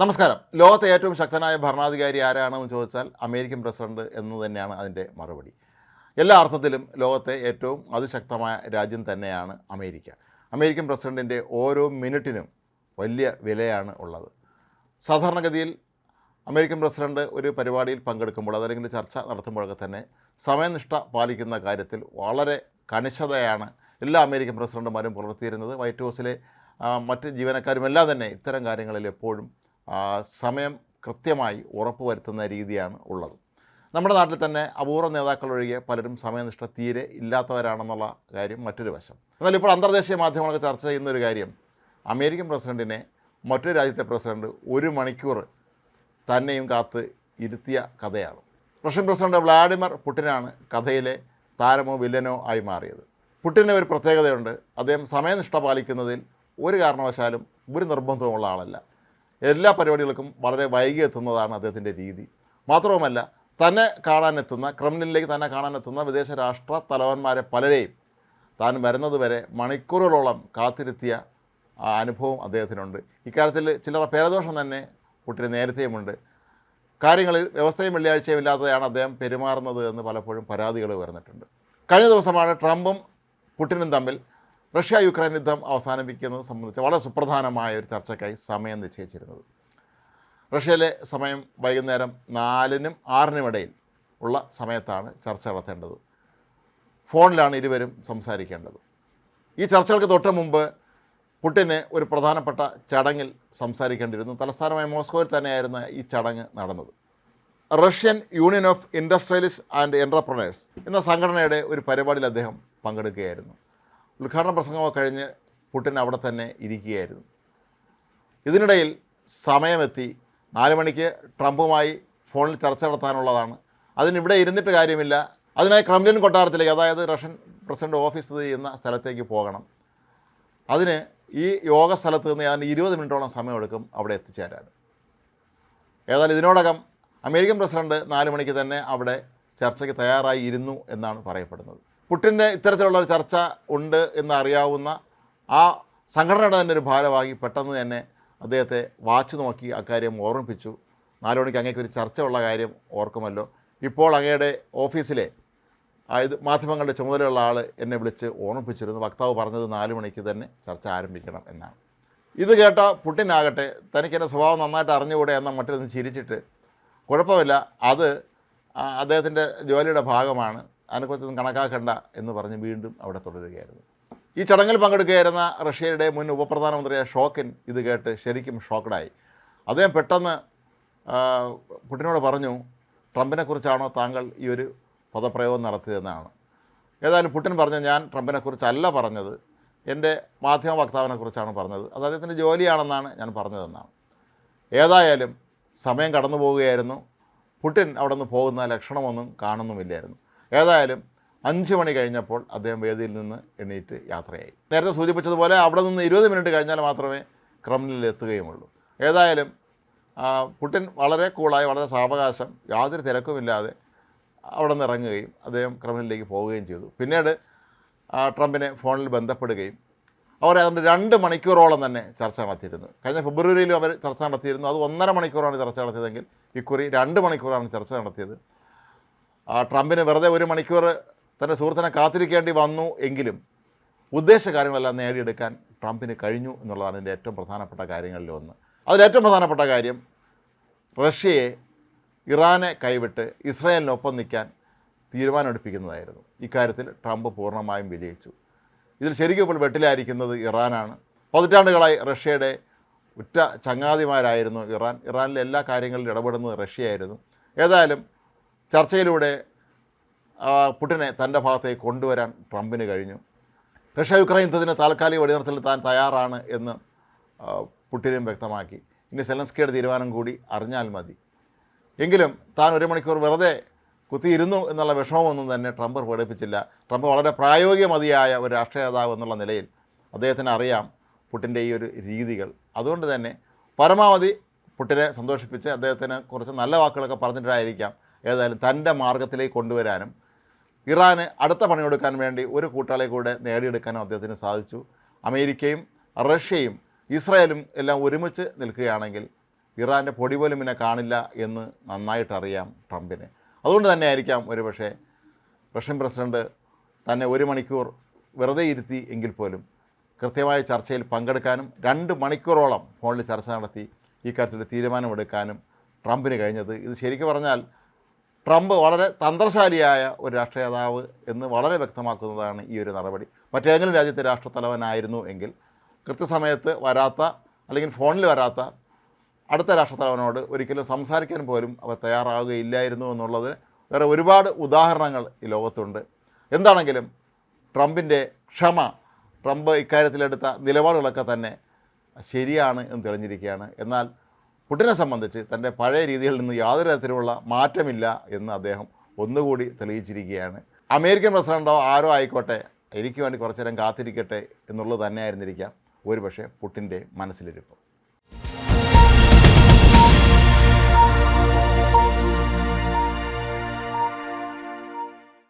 നമസ്കാരം. ലോകത്തെ ഏറ്റവും ശക്തനായ ഭരണാധികാരി ആരാണെന്ന് ചോദിച്ചാൽ അമേരിക്കൻ പ്രസിഡന്റ് എന്ന് തന്നെയാണ് അതിന്റെ മറുപടി. എല്ലാ അർത്ഥത്തിലും ലോകത്തെ ഏറ്റവും അതിശക്തമായ രാജ്യം തന്നെയാണ് അമേരിക്ക. അമേരിക്കൻ പ്രസിഡന്റിന്റെ ഓരോ മിനിറ്റിനും വലിയ വിലയാണ് ഉള്ളത്. സാധാരണഗതിയിൽ അമേരിക്കൻ പ്രസിഡന്റ് ഒരു പരിപാടിയിൽ പങ്കെടുക്കുമ്പോൾ അതല്ലെങ്കിൽ ചർച്ച നടത്തുമ്പോഴൊക്കെ തന്നെ സമയനിഷ്ഠ പാലിക്കുന്ന കാര്യത്തിൽ വളരെ കണിശതയാണ് എല്ലാ അമേരിക്കൻ പ്രസിഡന്റുമാരും പുലർത്തിയിരുന്നത്. വൈറ്റ് ഹൗസിലെ മറ്റ് ജീവനക്കാരുമെല്ലാം തന്നെ ഇത്തരം കാര്യങ്ങളിൽ എപ്പോഴും സമയം കൃത്യമായി ഉറപ്പുവരുത്തുന്ന രീതിയാണ് ഉള്ളത്. നമ്മുടെ നാട്ടിൽ തന്നെ അപൂർവ നേതാക്കൾ ഒഴികെ പലരും സമയനിഷ്ഠ തീരെ ഇല്ലാത്തവരാണെന്നുള്ള കാര്യം മറ്റൊരു വശം. എന്നാൽ ഇപ്പോൾ അന്തർദേശീയ മാധ്യമങ്ങളൊക്കെ ചർച്ച ചെയ്യുന്ന ഒരു കാര്യം അമേരിക്കൻ പ്രസിഡന്റിനെ മറ്റൊരു രാജ്യത്തെ പ്രസിഡന്റ് ഒരു മണിക്കൂർ തന്നെയും കാത്ത് ഇരുത്തിയ കഥയാണ്. റഷ്യൻ പ്രസിഡന്റ് വ്ളാഡിമിർ പുടിനാണ് കഥയിലെ താരമോ വില്ലനോ ആയി മാറിയത്. പുടിന് ഒരു പ്രത്യേകതയുണ്ട്. അദ്ദേഹം സമയനിഷ്ഠ പാലിക്കുന്നതിൽ ഒരു കാരണവശാലും ഒരു നിർബന്ധവുമുള്ള ആളല്ല. എല്ലാ പരിപാടികൾക്കും വളരെ വൈകി എത്തുന്നതാണ് അദ്ദേഹത്തിന്റെ രീതി. മാത്രവുമല്ല തന്നെ കാണാനെത്തുന്ന ക്രിമിനലിലേക്ക് തന്നെ കാണാനെത്തുന്ന വിദേശ രാഷ്ട്ര തലവന്മാരെ പലരെയും താൻ വരുന്നത് വരെ മണിക്കൂറുകളോളം കാത്തിരുത്തിയ അനുഭവം അദ്ദേഹത്തിനുണ്ട്. ഇക്കാര്യത്തിൽ ചിലർ പേരദോഷം തന്നെ കുട്ടിന് നേരത്തെയുമുണ്ട്. കാര്യങ്ങളിൽ വ്യവസ്ഥയും വെള്ളിയാഴ്ചയും ഇല്ലാത്തതാണ് അദ്ദേഹം പെരുമാറുന്നത് എന്ന് പലപ്പോഴും പരാതികൾ വരുന്നിട്ടുണ്ട് കഴിഞ്ഞ ദിവസമാണ് ട്രംപും പുട്ടിനും തമ്മിൽ റഷ്യ യുക്രൈൻ യുദ്ധം അവസാനിപ്പിക്കുന്നത് സംബന്ധിച്ച് വളരെ സുപ്രധാനമായ ഒരു ചർച്ചയ്ക്കായി സമയം നിശ്ചയിച്ചിരുന്നത്. റഷ്യയിലെ സമയം വൈകുന്നേരം നാലിനും ആറിനും ഇടയിൽ ഉള്ള സമയത്താണ് ചർച്ച നടത്തേണ്ടത്. ഫോണിലാണ് ഇരുവരും സംസാരിക്കേണ്ടത്. ഈ ചർച്ചകൾക്ക് തൊട്ട് മുമ്പ് പുടിന് ഒരു പ്രധാനപ്പെട്ട ചടങ്ങിൽ സംസാരിക്കേണ്ടിയിരുന്നു. തലസ്ഥാനമായ മോസ്കോയിൽ തന്നെയായിരുന്നു ഈ ചടങ്ങ് നടന്നത്. Russian union of industrialist and entrepreneurs എന്ന സംഘടനയുടെ ഒരു പരിപാടിയിൽ അദ്ദേഹം പങ്കെടുക്കുകയായിരുന്നു. ഉദ്ഘാടന പ്രസംഗമൊക്കെ കഴിഞ്ഞ് പുടിൻ അവിടെ തന്നെ ഇരിക്കുകയായിരുന്നു. ഇതിനിടയിൽ സമയമെത്തി നാല് മണിക്ക് ട്രംപുമായി ഫോണിൽ ചർച്ച നടത്താനുള്ളതാണ്. അതിനിവിടെ ഇരുന്നിട്ട് കാര്യമില്ല. അതിനായി ക്രംലിൻ കൊട്ടാരത്തിലേക്ക് അതായത് റഷ്യൻ പ്രസിഡന്റ് ഓഫീസ് ചെയ്യുന്ന സ്ഥലത്തേക്ക് പോകണം. അതിന് ഈ യോഗ സ്ഥലത്ത് നിന്ന് ഞാൻ ഇരുപത് മിനിറ്റോളം സമയമെടുക്കും അവിടെ എത്തിച്ചേരാൻ. ഏതായാലും ഇതിനോടകം അമേരിക്കൻ പ്രസിഡന്റ് നാല് മണിക്ക് തന്നെ അവിടെ ചർച്ചയ്ക്ക് തയ്യാറായി ഇരുന്നു എന്നാണ് പറയപ്പെടുന്നത്. പുട്ടിന്റെ ഇത്തരത്തിലുള്ള ഒരു ചർച്ച ഉണ്ട് എന്ന് അറിയാവുന്ന ആ സംഘടനയുടെ തന്നെ ഒരു ഭാരവാഹി പെട്ടെന്ന് തന്നെ അദ്ദേഹത്തെ വാച്ച് നോക്കി അക്കാര്യം ഓർമ്മിപ്പിച്ചു. നാലു മണിക്ക് അങ്ങേക്ക് ഒരു ചർച്ച ഉള്ള കാര്യം ഓർക്കുമല്ലോ. ഇപ്പോൾ അങ്ങയുടെ ഓഫീസിലെ അതായത് മാധ്യമങ്ങളുടെ ചുമതലയുള്ള ആൾ എന്നെ വിളിച്ച് ഓർമ്മിപ്പിച്ചിരുന്നു. വക്താവ് പറഞ്ഞത് നാല് മണിക്ക് തന്നെ ചർച്ച ആരംഭിക്കണം എന്നാണ്. ഇത് കേട്ട പുട്ടിനാകട്ടെ തനിക്ക് എന്റെ സ്വഭാവം നന്നായിട്ട് അറിഞ്ഞുകൂടെ എന്ന മറ്റൊന്ന് ചിരിച്ചിട്ട് കുഴപ്പമില്ല. അത് അദ്ദേഹത്തിന്റെ ജോലിയുടെ ഭാഗമാണ്. അതിനെക്കുറിച്ചൊന്നും കണക്കാക്കണ്ട എന്ന് പറഞ്ഞ് വീണ്ടും അവിടെ തുടരുകയായിരുന്നു. ഈ ചടങ്ങിൽ പങ്കെടുക്കുകയായിരുന്ന റഷ്യയുടെ മുൻ ഉപപ്രധാനമന്ത്രിയായ ഷോക്കിൻ ഇത് കേട്ട് ശരിക്കും ഷോക്കഡായി. അദ്ദേഹം പെട്ടെന്ന് പുടിനോട് പറഞ്ഞു ട്രംപിനെക്കുറിച്ചാണോ താങ്കൾ ഈ ഒരു പദപ്രയോഗം നടത്തിയതെന്നാണ്. ഏതായാലും പുടിൻ പറഞ്ഞു ഞാൻ ട്രംപിനെക്കുറിച്ചല്ല പറഞ്ഞത്. എന്റെ മാധ്യമ വക്താവിനെക്കുറിച്ചാണ് പറഞ്ഞത്. അത് അദ്ദേഹത്തിന്റെ ജോലിയാണെന്നാണ് ഞാൻ പറഞ്ഞതെന്നാണ്. ഏതായാലും സമയം കടന്നു പോവുകയായിരുന്നു പുടിൻ അവിടെ നിന്ന് പോകുന്ന ലക്ഷണമൊന്നും കാണുന്നുമില്ലായിരുന്നു. ഏതായാലും അഞ്ച് മണി കഴിഞ്ഞപ്പോൾ അദ്ദേഹം വേദിയിൽ നിന്ന് എണീറ്റ് യാത്രയായി. നേരത്തെ സൂചിപ്പിച്ചതുപോലെ അവിടെ നിന്ന് ഇരുപത് മിനിറ്റ് കഴിഞ്ഞാൽ മാത്രമേ ക്രമിനിൽ എത്തുകയുമുള്ളൂ. ഏതായാലും പുട്ടിൻ വളരെ കൂളായി വളരെ സാവകാശം യാതൊരു തിരക്കുമില്ലാതെ അവിടെ നിന്ന് ഇറങ്ങുകയും അദ്ദേഹം ക്രമിനിലേക്ക് പോവുകയും ചെയ്തു. പിന്നീട് ട്രംപിനെ ഫോണിൽ ബന്ധപ്പെടുകയും അവർ അതുകൊണ്ട് രണ്ട് മണിക്കൂറോളം തന്നെ ചർച്ച നടത്തിയിരുന്നു. കഴിഞ്ഞ ഫെബ്രുവരിയിലും അവർ ചർച്ച നടത്തിയിരുന്നു. അത് ഒന്നര മണിക്കൂറാണ് ചർച്ച നടത്തിയതെങ്കിൽ ഇക്കുറി രണ്ട് മണിക്കൂറാണ് ചർച്ച നടത്തിയത്. ആ ട്രംപിന് വെറുതെ ഒരു മണിക്കൂർ തന്റെ സുഹൃത്തിനെ കാത്തിരിക്കേണ്ടി വന്നു എങ്കിലും ഉദ്ദേശ കാര്യങ്ങളെല്ലാം നേടിയെടുക്കാൻ ട്രംപിന് കഴിഞ്ഞു എന്നുള്ളതാണ് ഇതിന്റെ ഏറ്റവും പ്രധാനപ്പെട്ട കാര്യങ്ങളിൽ ഒന്ന്. അതിലേറ്റവും പ്രധാനപ്പെട്ട കാര്യം റഷ്യയെ ഇറാനെ കൈവിട്ട് ഇസ്രായേലിനൊപ്പം നിൽക്കാൻ തീരുമാനമെടുപ്പിക്കുന്നതായിരുന്നു. ഇക്കാര്യത്തിൽ ട്രംപ് പൂർണമായും വിജയിച്ചു. ഇതിൽ ശരിക്കും ഇപ്പോൾ വെട്ടിലായിരിക്കുന്നത് ഇറാനാണ്. പതിറ്റാണ്ടുകളായി റഷ്യയുടെ ഉറ്റ ചങ്ങാതിമാരായിരുന്നു ഇറാൻ. ഇറാനിലെ എല്ലാ കാര്യങ്ങളിലും ഇടപെടുന്നത് റഷ്യയായിരുന്നു. ഏതായാലും ചർച്ചയിലൂടെ പുടിനെ തന്റെ ഭാഗത്തേക്ക് കൊണ്ടുവരാൻ ട്രംപിന് കഴിഞ്ഞു. റഷ്യ യുക്രൈൻ യുദ്ധത്തിന് താൽക്കാലിക വെടിനിർത്തൽ താൻ തയ്യാറാണ് എന്ന് പുടിനും വ്യക്തമാക്കി. ഇനി സെലൻസ്കിയുടെ തീരുമാനം കൂടി അറിഞ്ഞാൽ മതി. എങ്കിലും താൻ ഒരു മണിക്കൂർ വെറുതെ കുത്തിയിരുന്നു എന്നുള്ള വിഷമമൊന്നും തന്നെ ട്രംപ് പ്രകടിപ്പിച്ചില്ല. ട്രംപ് വളരെ പ്രായോഗികമതിയായ ഒരു രാഷ്ട്രീയ നേതാവ് എന്നുള്ള നിലയിൽ അദ്ദേഹത്തിന് അറിയാം പുട്ടിന്റെ ഈ ഒരു രീതികൾ. അതുകൊണ്ട് തന്നെ പരമാവധി പുട്ടിനെ സന്തോഷിപ്പിച്ച് അദ്ദേഹത്തിന് കുറച്ച് നല്ല വാക്കുകളൊക്കെ പറഞ്ഞിട്ടായിരിക്കാം ഏതായാലും തന്റെ മാർഗത്തിലേക്ക് കൊണ്ടുവരാനും ഇറാന് അടുത്ത പണിയെടുക്കാൻ വേണ്ടി ഒരു കൂട്ടാളെ കൂടെ നേടിയെടുക്കാനും അദ്ദേഹത്തിന് സാധിച്ചു. അമേരിക്കയും റഷ്യയും ഇസ്രായേലും എല്ലാം ഒരുമിച്ച് നിൽക്കുകയാണെങ്കിൽ ഇറാന്റെ പൊടി പോലും പിന്നെ കാണില്ല എന്ന് നന്നായിട്ടറിയാം ട്രംപിന്. അതുകൊണ്ട് തന്നെ ആയിരിക്കാം ഒരുപക്ഷെ റഷ്യൻ പ്രസിഡന്റ് തന്നെ ഒരു മണിക്കൂർ വെറുതെ ഇരുത്തി എങ്കിൽ പോലും കൃത്യമായ ചർച്ചയിൽ പങ്കെടുക്കാനും രണ്ട് മണിക്കൂറോളം ഫോണിൽ ചർച്ച നടത്തി ഈ കാര്യത്തിൽ തീരുമാനമെടുക്കാനും ട്രംപിന് കഴിഞ്ഞത്. ഇത് ശരിക്കും പറഞ്ഞാൽ ട്രംപ് വളരെ തന്ത്രശാലിയായ ഒരു രാഷ്ട്രീയ നേതാവ് എന്ന് വളരെ വ്യക്തമാക്കുന്നതാണ് ഈ ഒരു നടപടി. മറ്റേതെങ്കിലും രാജ്യത്തെ രാഷ്ട്രത്തലവനായിരുന്നു എങ്കിൽ കൃത്യസമയത്ത് വരാത്ത അല്ലെങ്കിൽ ഫോണിൽ വരാത്ത അടുത്ത രാഷ്ട്രത്തലവനോട് ഒരിക്കലും സംസാരിക്കാൻ പോലും അവർ തയ്യാറാവുകയില്ലായിരുന്നു എന്നുള്ളതിന് വേറെ ഒരുപാട് ഉദാഹരണങ്ങൾ ഈ ലോകത്തുണ്ട്. എന്താണെങ്കിലും ട്രംപിന്റെ ക്ഷമ ട്രംപ് ഇക്കാര്യത്തിലെടുത്ത നിലപാടുകളൊക്കെ തന്നെ ശരിയാണ് എന്ന് തെളിഞ്ഞിരിക്കുകയാണ്. എന്നാൽ പുടിനെ സംബന്ധിച്ച് തന്റെ പഴയ രീതികളിൽ നിന്ന് യാതൊരു തരത്തിലുള്ള മാറ്റമില്ല എന്ന് അദ്ദേഹം ഒന്നുകൂടി തെളിയിച്ചിരിക്കുകയാണ്. അമേരിക്കൻ പ്രസിഡന്റോ ആരോ ആയിക്കോട്ടെ എനിക്ക് വേണ്ടി കുറച്ചു നേരം കാത്തിരിക്കട്ടെ എന്നുള്ളത് തന്നെയായിരുന്നിരിക്കാം. ഒരുപക്ഷെ പുട്ടിന്റെ മനസ്സിലിരിപ്പ്.